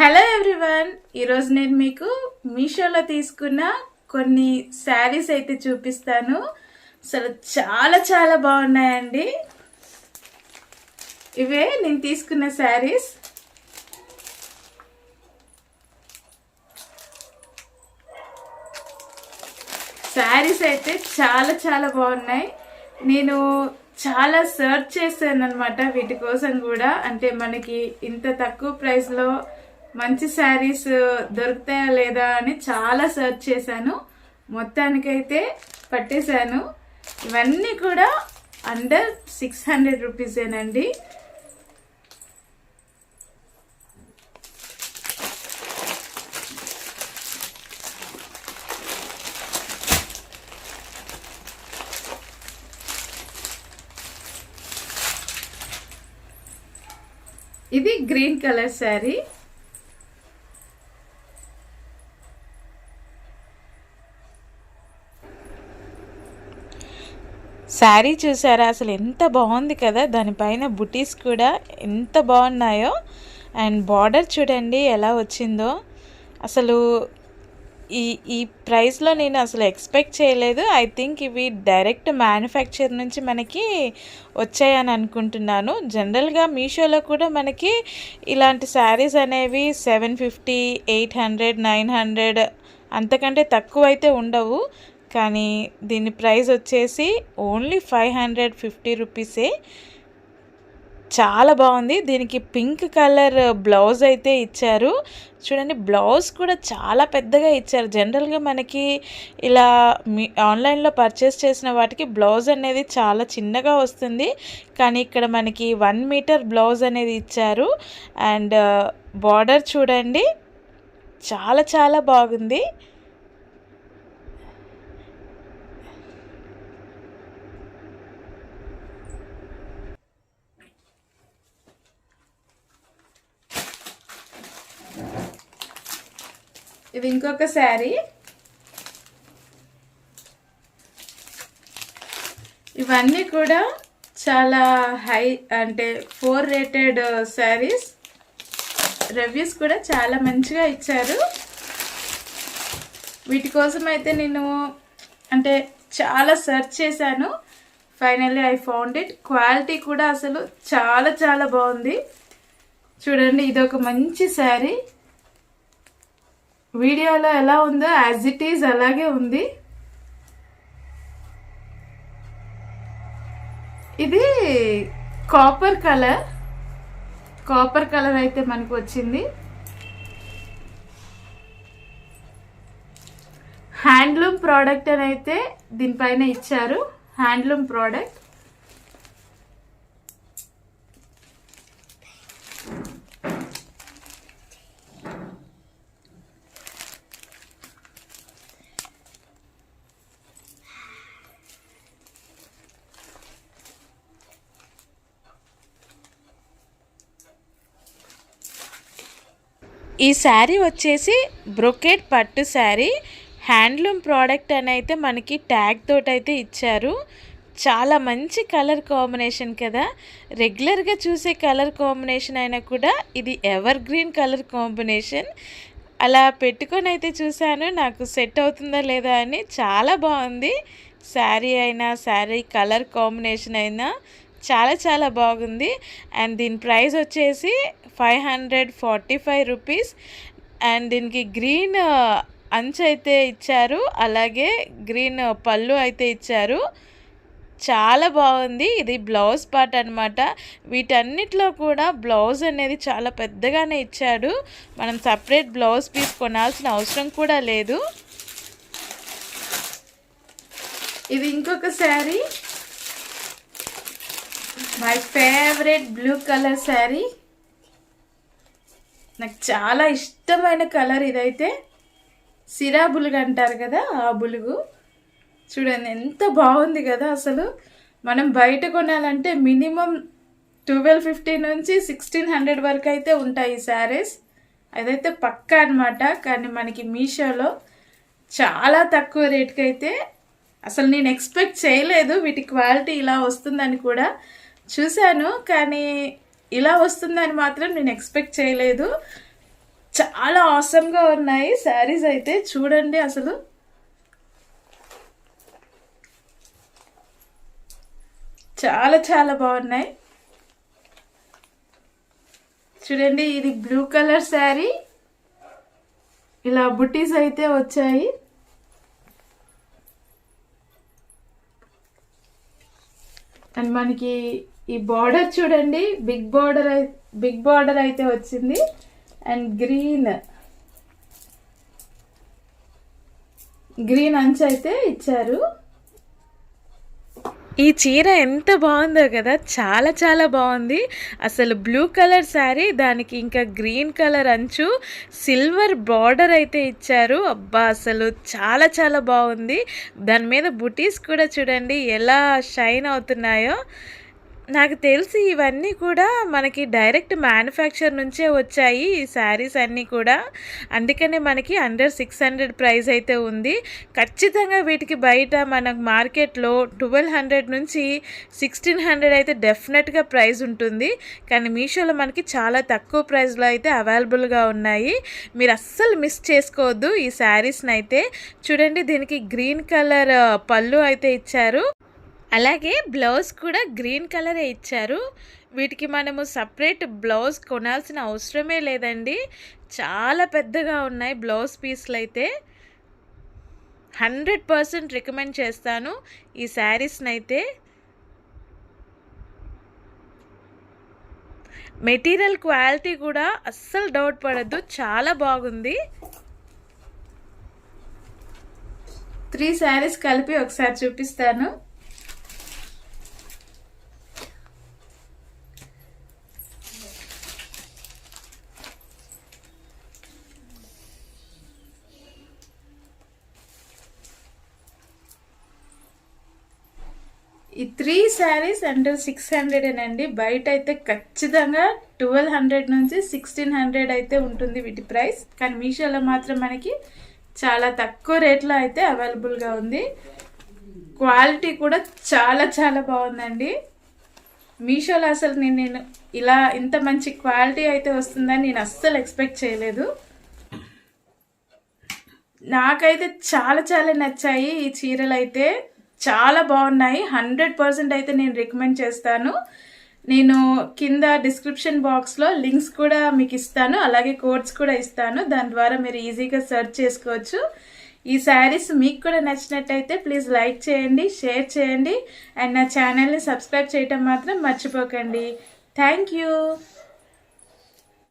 Hello everyone ఈరోజు నేను మీకు మీషోలో తీసుకున్న కొన్ని శారీస్ అయితే చూపిస్తాను. అసలు చాలా చాలా బాగున్నాయండి. ఇవే నేను తీసుకున్న శారీస్. శారీస్ అయితే చాలా చాలా బాగున్నాయి. నేను చాలా సర్చ్ చేశాను అనమాట వీటి కోసం కూడా. అంటే మనకి ఇంత తక్కువ ప్రైస్లో మంచి శారీస్ దొరుకుతాయా లేదా అని చాలా సర్చ్ చేశాను. మొత్తానికైతే పట్టేశాను. ఇవన్నీ కూడా అండర్ సిక్స్ హండ్రెడ్ రూపీసేనండి ఇది గ్రీన్ కలర్ శారీ శారీ చూసారా? అసలు ఎంత బాగుంది కదా? దానిపైన బుటీస్ కూడా ఎంత బాగున్నాయో. అండ్ బార్డర్ చూడండి ఎలా వచ్చిందో. అసలు ఈ ఈ ప్రైస్లో నేను అసలు ఎక్స్పెక్ట్ చేయలేదు. ఐ థింక్ ఇవి డైరెక్ట్ మ్యానుఫ్యాక్చర్ నుంచి మనకి వచ్చాయని అనుకుంటున్నాను. జనరల్గా మీషోలో కూడా మనకి ఇలాంటి శారీస్ అనేవి seven fifty eight hundred nine hundred అంతకంటే తక్కువ అయితే ఉండవు. కానీ దీని ప్రైస్ వచ్చేసి ఓన్లీ ఫైవ్ హండ్రెడ్ ఫిఫ్టీ రూపీసే. చాలా బాగుంది. దీనికి పింక్ కలర్ బ్లౌజ్ అయితే ఇచ్చారు. చూడండి బ్లౌజ్ కూడా చాలా పెద్దగా ఇచ్చారు. జనరల్గా మనకి ఇలా మీ ఆన్లైన్లో పర్చేస్ చేసిన వాటికి బ్లౌజ్ అనేది చాలా చిన్నగా వస్తుంది. కానీ ఇక్కడ మనకి వన్ మీటర్ బ్లౌజ్ అనేది ఇచ్చారు. అండ్ బార్డర్ చూడండి. చాలా చాలా బాగుంది. ఇది ఇంకొక శారీ. ఇవన్నీ కూడా చాలా హై అంటే four rated uh, saris. Reviews కూడా చాలా మంచిగా ఇచ్చారు. వీటి కోసం అయితే నేను అంటే చాలా సెర్చ్ చేశాను. Finally I found it quality కూడా అసలు చాలా చాలా బాగుంది. చూడండి ఇది ఒక మంచి శారీ. వీడియోలో ఎలా ఉందో యాజ్ ఇట్ ఈజ్ అలాగే ఉంది. ఇది కాపర్ కలర్ కాపర్ కలర్ అయితే మనకు వచ్చింది. హ్యాండ్లూమ్ ప్రోడక్ట్ అని అయితే దీనిపైన ఇచ్చారు. హ్యాండ్లూమ్ ప్రోడక్ట్ ఈ శారీ వచ్చేసి బ్రొకెట్ పట్టు శారీ. హ్యాండ్లూమ్ ప్రోడక్ట్ అని అయితే మనకి ట్యాగ్ తోటైతే అయితే ఇచ్చారు. చాలా మంచి కలర్ కాంబినేషన్ కదా. రెగ్యులర్గా చూసే కలర్ కాంబినేషన్ అయినా కూడా ఇది ఎవర్ గ్రీన్ కలర్ కాంబినేషన్. అలా పెట్టుకొని అయితే చూశాను. నాకు సెట్ అవుతుందా లేదా అని చాలా బాగుంది. శారీ అయినా శారీ కలర్ కాంబినేషన్ అయినా చాలా చాలా బాగుంది. అండ్ దీని ప్రైస్ వచ్చేసి five hundred forty five rupees. And దీనికి గ్రీన్ అంచు అయితే ఇచ్చారు. అలాగే గ్రీన్ పళ్ళు అయితే ఇచ్చారు. చాలా బాగుంది. ఇది బ్లౌజ్ పార్ట్ అనమాట వీటన్నిటిలో కూడా బ్లౌజ్ అనేది చాలా పెద్దగానే ఇచ్చాడు. మనం సపరేట్ బ్లౌజ్ పీస్ కొనాల్సిన అవసరం కూడా లేదు. ఇది ఇంకొక sari. My favourite blue colour sari నాకు చాలా ఇష్టమైన కలర్ ఇదైతే సిరా బులుగు అంటారు కదా ఆ బులుగు. చూడండి ఎంత బాగుంది కదా అసలు. మనం బయట కొనాలంటే మినిమం ట్వెల్వ్ ఫిఫ్టీ నుంచి సిక్స్టీన్ హండ్రెడ్ వరకు అయితే ఉంటాయి ఈ శారీస్. అదైతే పక్కా అనమాట కానీ మనకి మీషోలో చాలా తక్కువ రేట్కి అయితే అసలు నేను ఎక్స్పెక్ట్ చేయలేదు వీటి క్వాలిటీ ఇలా వస్తుందని కూడా. చూశాను కానీ ఇలా వస్తుందని మాత్రం నేను ఎక్స్పెక్ట్ చేయలేదు. చాలా ఆసమ్గా ఉన్నాయి శారీస్ అయితే చూడండి అసలు. చాలా చాలా బాగున్నాయి. చూడండి ఇది బ్లూ కలర్ శారీ. ఇలా బుటీస్ అయితే వచ్చాయి. అండ్ మనకి ఈ బార్డర్ చూడండి. బిగ్ బార్డర్ బిగ్ బార్డర్ అయితే వచ్చింది. అండ్ గ్రీన్ గ్రీన్ అంచు అయితే ఇచ్చారు. ఈ చీర ఎంత బాగుందో కదా. చాలా చాలా బాగుంది. అసలు బ్లూ కలర్ శారీ దానికి ఇంకా గ్రీన్ కలర్ అంచు. సిల్వర్ బార్డర్ అయితే ఇచ్చారు. అబ్బా అసలు చాలా చాలా బాగుంది. దాని మీద బుటీస్ కూడా చూడండి. ఎలా షైన్ అవుతున్నాయో. నాకు తెలిసి ఇవన్నీ కూడా మనకి డైరెక్ట్ మ్యానుఫ్యాక్చర్ నుంచే వచ్చాయి ఈ శారీస్ అన్నీ కూడా. అందుకనే మనకి అండర్ సిక్స్ హండ్రెడ్ ప్రైస్ అయితే ఉంది. ఖచ్చితంగా వీటికి బయట మనకు మార్కెట్లో ట్వెల్వ్ హండ్రెడ్ నుంచి సిక్స్టీన్ హండ్రెడ్ అయితే డెఫినెట్గా ప్రైస్ ఉంటుంది. కానీ మీషోలో మనకి చాలా తక్కువ ప్రైస్లో అయితే అవైలబుల్గా ఉన్నాయి. మీరు అస్సలు మిస్ చేసుకోవద్దు ఈ శారీస్ని అయితే. చూడండి దీనికి గ్రీన్ కలర్ పళ్ళు అయితే ఇచ్చారు. అలాగే బ్లౌజ్ కూడా గ్రీన్ కలరే ఇచ్చారు. వీటికి మనము సపరేట్ బ్లౌజ్ కొనాల్సిన అవసరమే లేదండి. చాలా పెద్దగా ఉన్నాయి బ్లౌజ్ పీస్లు అయితే హండ్రెడ్ పర్సెంట్ రికమెండ్ చేస్తాను ఈ శారీస్ని అయితే మెటీరియల్ క్వాలిటీ కూడా అస్సలు డౌట్ పడద్దు. చాలా బాగుంది. త్రీ శారీస్ కలిపి ఒకసారి చూపిస్తాను. ఈ three saris and six hundred అండి బయట అయితే ఖచ్చితంగా ట్వెల్వ్ హండ్రెడ్ నుంచి సిక్స్టీన్ హండ్రెడ్ అయితే ఉంటుంది వీటి ప్రైస్ కానీ మీషోలో మాత్రం మనకి చాలా తక్కువ రేట్లో అయితే అవైలబుల్గా ఉంది. క్వాలిటీ కూడా చాలా చాలా బాగుందండి. మీషోలో అసలు నేను నేను ఇలా ఇంత మంచి క్వాలిటీ అయితే వస్తుందని నేను అస్సలు ఎక్స్పెక్ట్ చేయలేదు. నాకైతే చాలా చాలా నచ్చాయి ఈ చీరలు అయితే చాలా బాగున్నాయి. హండ్రెడ్ పర్సెంట్ అయితే నేను రికమెండ్ చేస్తాను. నేను కింద డిస్క్రిప్షన్ బాక్స్లో లింక్స్ కూడా మీకు ఇస్తాను. అలాగే కోడ్స్ కూడా ఇస్తాను. దాని ద్వారా మీరు ఈజీగా సెర్చ్ చేసుకోవచ్చు. ఈ శారీస్ మీకు కూడా నచ్చినట్టయితే ప్లీజ్ లైక్ చేయండి షేర్ చేయండి. అండ్ నా ఛానల్ని సబ్స్క్రైబ్ చేయటం మాత్రం మర్చిపోకండి. Thank you.